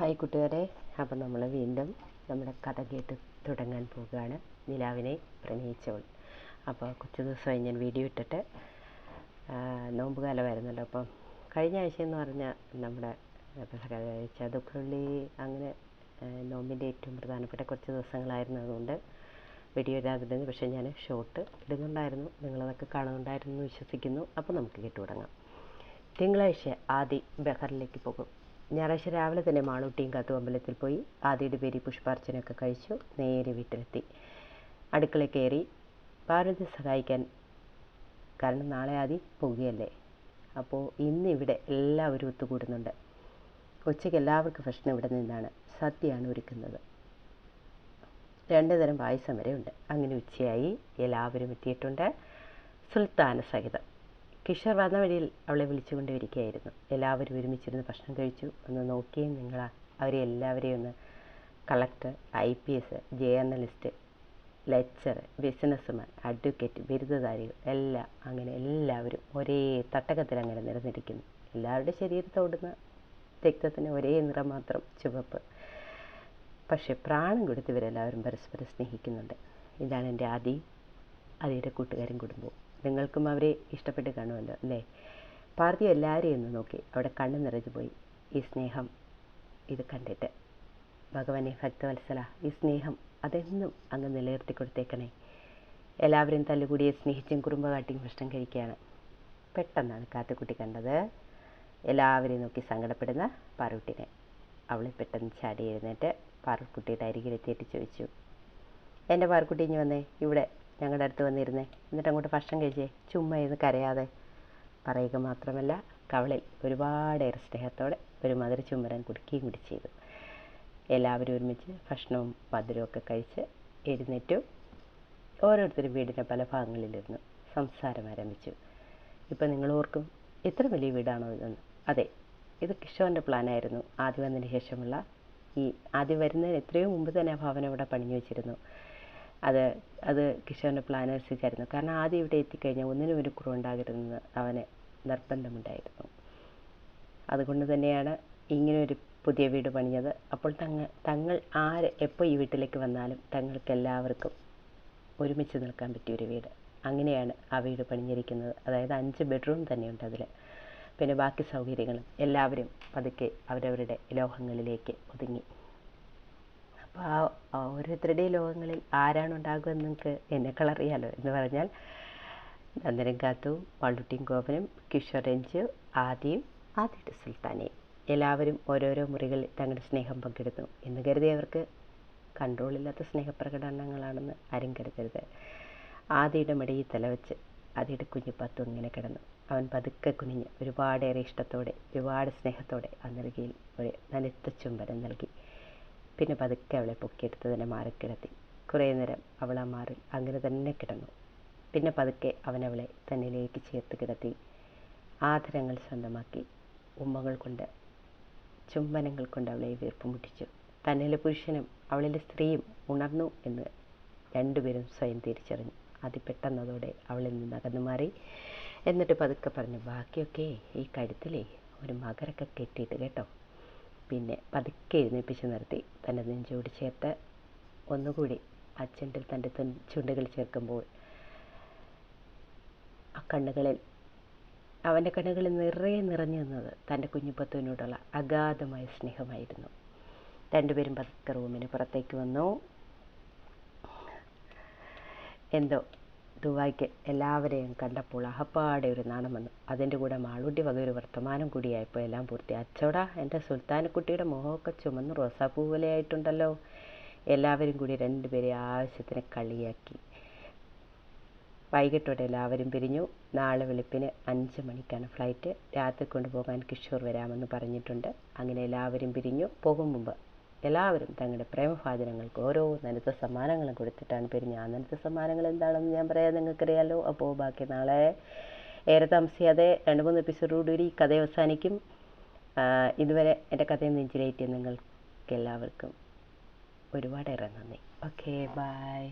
Hi കൂട്ടുകാരെ. അപ്പം നമ്മൾ വീണ്ടും നമ്മുടെ കഥ കേട്ട് തുടങ്ങാൻ പോവുകയാണ്. നിലാവിനെ പ്രണയിച്ചവൾ. അപ്പോൾ കുറച്ച് ദിവസമായി ഞാൻ വീഡിയോ ഇട്ടിട്ട് നോമ്പ് കാലമായിരുന്നല്ലോ അപ്പം കഴിഞ്ഞ ആഴ്ച എന്ന് പറഞ്ഞാൽ നമ്മുടെ ചതുക്കുള്ളി അങ്ങനെ നോമ്പിന്റെ ഏറ്റവും പ്രധാനപ്പെട്ട കുറച്ച് ദിവസങ്ങളായിരുന്നു അതുകൊണ്ട് വീഡിയോ ഇടാതിരുന്നു പക്ഷേ ഞാൻ ഷോർട്ട് ഇടുന്നുണ്ടായിരുന്നു. നിങ്ങളതൊക്കെ കാണുന്നുണ്ടായിരുന്നു വിശ്വസിക്കുന്നു. അപ്പോൾ നമുക്ക് കേട്ടു തുടങ്ങാം. തിങ്കളാഴ്ച ആദി ബഹറിലേക്ക് പോകും. ഞായറാഴ്ച രാവിലെ തന്നെ മാളൂട്ടിയും കാത്തു അമ്പലത്തിൽ പോയി ആദ്യയുടെ പേരി പുഷ്പാർച്ചനയൊക്കെ കഴിച്ചു നേരെ വീട്ടിലെത്തി. അടുക്കള കയറി പാർവതി സഹായിക്കാൻ കാരണം നാളെ ആദി പോകുകയല്ലേ അപ്പോൾ ഇന്നിവിടെ എല്ലാവരും ഒത്തുകൂടുന്നുണ്ട്. ഉച്ചയ്ക്ക് എല്ലാവർക്കും ഭക്ഷണം ഇവിടെ നിന്നാണ്. സദ്യയാണ് ഒരുക്കുന്നത്. രണ്ട് തരം പായസം വരെ ഉണ്ട് അങ്ങനെ ഉച്ചയായി. എല്ലാവരും എത്തിയിട്ടുണ്ട്. സുൽത്താന സഹിതം. കിഷോർ വന്ന വഴിയിൽ അവളെ വിളിച്ചുകൊണ്ടിരിക്കുകയായിരുന്നു. എല്ലാവരും ഒരുമിച്ചിരുന്ന് ഭക്ഷണം കഴിച്ചു. ഒന്ന് നോക്കിയും നിങ്ങൾ അവരെ എല്ലാവരെയും ഒന്ന് collector I P S journalist lecture businessman advocate ബിരുദധാരികൾ എല്ലാം അങ്ങനെ എല്ലാവരും ഒരേ തട്ടകത്തിൽ അങ്ങനെ നിരന്നിരിക്കുന്നു. എല്ലാവരുടെ ശരീരത്തോടുന്ന രക്തത്തിന് ഒരേ നിറം മാത്രം ചുവപ്പ്. പക്ഷേ പ്രാണം കൊടുത്ത് ഇവരെല്ലാവരും പരസ്പരം സ്നേഹിക്കുന്നുണ്ട്. ഇതാണ് എന്റെ ആദി ആദിയുടെ കൂട്ടുകാരും കുടുംബവും നിങ്ങൾക്കും അവരെ ഇഷ്ടപ്പെട്ട് കാണുമല്ലോ അല്ലേ? പാർത്തി എല്ലാവരെയും ഒന്ന് നോക്കി. അവിടെ കണ്ണു നിറഞ്ഞു പോയി. ഈ സ്നേഹം ഇത് കണ്ടിട്ട്. ഭഗവാനെ ഭക്തവത്സല ഈ സ്നേഹം അതെന്നും അങ്ങ് നിലനിർത്തി കൊടുത്തേക്കണേ. എല്ലാവരും തല്ലുകൂടിയെ സ്നേഹിച്ചും കുറുമ്പ കാട്ടിയും ഭക്ഷണം കഴിക്കുകയാണ്. പെട്ടെന്നാണ് കാത്തുക്കുട്ടി കണ്ടത്. എല്ലാവരെയും നോക്കി സങ്കടപ്പെടുന്ന പാറുട്ടിനെ അവളെ പെട്ടെന്ന് ചാടി എഴുന്നേറ്റ് പാറുക്കുട്ടിയുടെ അരികിലെത്തിയിട്ട് ചോദിച്ചു എന്റെ പാറുക്കുട്ടി ഇനി വന്നേ? ഇവിടെ ഞങ്ങളുടെ അടുത്ത് വന്നിരുന്നേ. എന്നിട്ട് അങ്ങോട്ട് ഭക്ഷണം കഴിച്ചേ. ചുമ്മാ ഇരുന്ന് കരയാതെ. പറയുക മാത്രമല്ല കവളിൽ ഒരുപാടേറെ സ്നേഹത്തോടെ ഒരു മധുര ചുമ്മരൻ കുടുക്കുകയും കൂടി ചെയ്തു. എല്ലാവരും ഒരുമിച്ച് ഭക്ഷണവും മധുരവും ഒക്കെ കഴിച്ച് എഴുന്നേറ്റു. ഓരോരുത്തരും വീടിന്റെ പല ഭാഗങ്ങളിലിരുന്നു. സംസാരം ആരംഭിച്ചു. ഇപ്പം നിങ്ങൾ ഓർക്കും എത്ര വലിയ വീടാണോ ഇതെന്ന്. അതെ ഇത് കിഷോറിന്റെ പ്ലാനായിരുന്നു ആദ്യം വന്നതിന് ശേഷമുള്ള ഈ ആദ്യം വരുന്നതിന് എത്രയോ മുമ്പ് തന്നെ ആ ഭവനം ഇവിടെ പണിഞ്ഞു വെച്ചിരുന്നു. അത് അത് കിഷോറിന്റെ പ്ലാൻ അനുസരിച്ചായിരുന്നു. കാരണം ആദ്യം ഇവിടെ എത്തിക്കഴിഞ്ഞാൽ ഒന്നിനും ഒരു കുറവുണ്ടാകരുതെന്ന് അവന് നിർബന്ധമുണ്ടായിരുന്നു. അതുകൊണ്ട് തന്നെയാണ് ഇങ്ങനൊരു പുതിയ വീട് പണിഞ്ഞത്. അപ്പോൾ തങ്ങൾ തങ്ങൾ ആര് എപ്പോൾ ഈ വീട്ടിലേക്ക് വന്നാലും തങ്ങൾക്ക് എല്ലാവർക്കും ഒരുമിച്ച് നിൽക്കാൻ പറ്റിയ ഒരു വീട്. അങ്ങനെയാണ് ആ വീട് പണിഞ്ഞിരിക്കുന്നത്. അതായത് അഞ്ച് ബെഡ്റൂം തന്നെയുണ്ട് അതിൽ പിന്നെ ബാക്കി സൗകര്യങ്ങളും എല്ലാവരും പതുക്കെ അവരവരുടെ ലോകങ്ങളിലേക്ക് ഒതുങ്ങി. അപ്പോൾ ആ ഓരോരുത്തരുടെയും ലോകങ്ങളിൽ ആരാണ് ഉണ്ടാകുമെന്ന് നിങ്ങൾക്ക് എന്നെക്കാൾ അറിയാലോ എന്ന് പറഞ്ഞാൽ നന്ദനം കാത്തു മള്ളുട്ടിയും ഗോപനും കിഷോർ രഞ്ജു ആദിയും ആദിയുടെ സുൽത്താനയും. എല്ലാവരും ഓരോരോ മുറികളിൽ തങ്ങളുടെ സ്നേഹം പങ്കെടുത്തു എന്ന് കരുതി അവർക്ക് കൺട്രോളില്ലാത്ത സ്നേഹപ്രകടനങ്ങളാണെന്ന് ആരും കരുതരുത്. ആദിയുടെ മടിയിൽ തലവെച്ച് ആദിയുടെ കുഞ്ഞു പത്തു ഇങ്ങനെ കിടന്നു. അവൻ പതുക്കെ കുനിഞ്ഞ് ഒരുപാടേറെ ഇഷ്ടത്തോടെ ഒരുപാട് സ്നേഹത്തോടെ ആ നൽകിയിൽ ഒരു നനുത്ത ചുംബനം നൽകി. പിന്നെ പതുക്കെ അവളെ പൊക്കിയെടുത്ത് തന്നെ മാറിക്കിടത്തി. കുറേ നേരം അവൾ ആ മാറിൽ അങ്ങനെ തന്നെ കിടന്നു. പിന്നെ പതുക്കെ അവൻ അവളെ തന്നിലേക്ക് ചേർത്ത് കിടത്തി ആദരങ്ങൾ സ്വന്തമാക്കി. ഉമ്മകൾ കൊണ്ട് ചുംബനങ്ങൾ കൊണ്ട് അവളെ വീർപ്പ് മുട്ടിച്ചു. തന്നിലെ പുരുഷനും അവളിലെ സ്ത്രീയും ഉണർന്നു എന്ന് രണ്ടുപേരും സ്വയം തിരിച്ചറിഞ്ഞു. അതിപ്പെട്ടെന്നതോടെ അവളിൽ നിന്ന് അകന്നു മാറി. എന്നിട്ട് പതുക്കെ പറഞ്ഞു ബാക്കിയൊക്കെ ഈ കഴുത്തിലേ ഒരു മകരൊക്കെ കെട്ടിയിട്ട് കേട്ടോ. പിന്നെ പതുക്കെ എഴുന്നേൽപ്പിച്ച് നിർത്തി തന്റെ നെഞ്ചോട് ചേർത്ത് ഒന്നുകൂടി ആ ചുണ്ടിൽ തന്റെ തുൻ ചുണ്ടുകൾ ചേർക്കുമ്പോൾ ആ കണ്ണുകളിൽ അവന്റെ കണ്ണുകളിൽ നിറയെ നിറഞ്ഞു നിന്നത് തന്റെ കുഞ്ഞുപത്തുവിനോടുള്ള അഗാധമായ സ്നേഹമായിരുന്നു. രണ്ടുപേരും പതുക്കെ റൂമിന് പുറത്തേക്ക് വന്നു. എന്തോ ദുബായ്ക്ക് എല്ലാവരെയും കണ്ടപ്പോൾ അഹപ്പാടെ ഒരു നാണം വന്നു. അതിന്റെ കൂടെ മാളൂട്ടി വക ഒരു വർത്തമാനം കൂടിയായപ്പോൾ എല്ലാം പൂർത്തി. അച്ചോടാ എന്റെ സുൽത്താനക്കുട്ടിയുടെ മുഖമൊക്കെ ചുമന്ന് റോസാപ്പൂ പോലെയായിട്ടുണ്ടല്ലോ എല്ലാവരും കൂടി രണ്ടുപേരെ ആവശ്യത്തിന് കളിയാക്കി. വൈകിട്ടോടെ എല്ലാവരും പിരിഞ്ഞു. നാളെ വെളുപ്പിന് അഞ്ച് മണിക്കാണ് ഫ്ലൈറ്റ്. രാത്രി കൊണ്ടുപോകാൻ കിഷോർ വരാമെന്ന് പറഞ്ഞിട്ടുണ്ട്. അങ്ങനെ എല്ലാവരും പിരിഞ്ഞു. പോകും മുമ്പ് എല്ലാവരും തങ്ങളുടെ പ്രേമഭാചനങ്ങൾക്ക് ഓരോ നനുത്ത സമ്മാനങ്ങളും കൊടുത്തിട്ടാണ് പിരിഞ്ഞ് ആ നനുത്ത സമ്മാനങ്ങൾ എന്താണെന്ന് ഞാൻ പറയാം നിങ്ങൾക്കറിയാലോ? അപ്പോൾ ബാക്കി നാളെ ഏറെ താമസിയാതെ രണ്ട് മൂന്ന് എപ്പിസോഡോടുകൂടി ഈ കഥ അവസാനിക്കും. ഇതുവരെ എന്റെ കഥയും നെഞ്ചിലേറ്റിയ നിങ്ങൾക്ക് എല്ലാവർക്കും ഒരുപാടേറെ നന്ദി. Okay bye.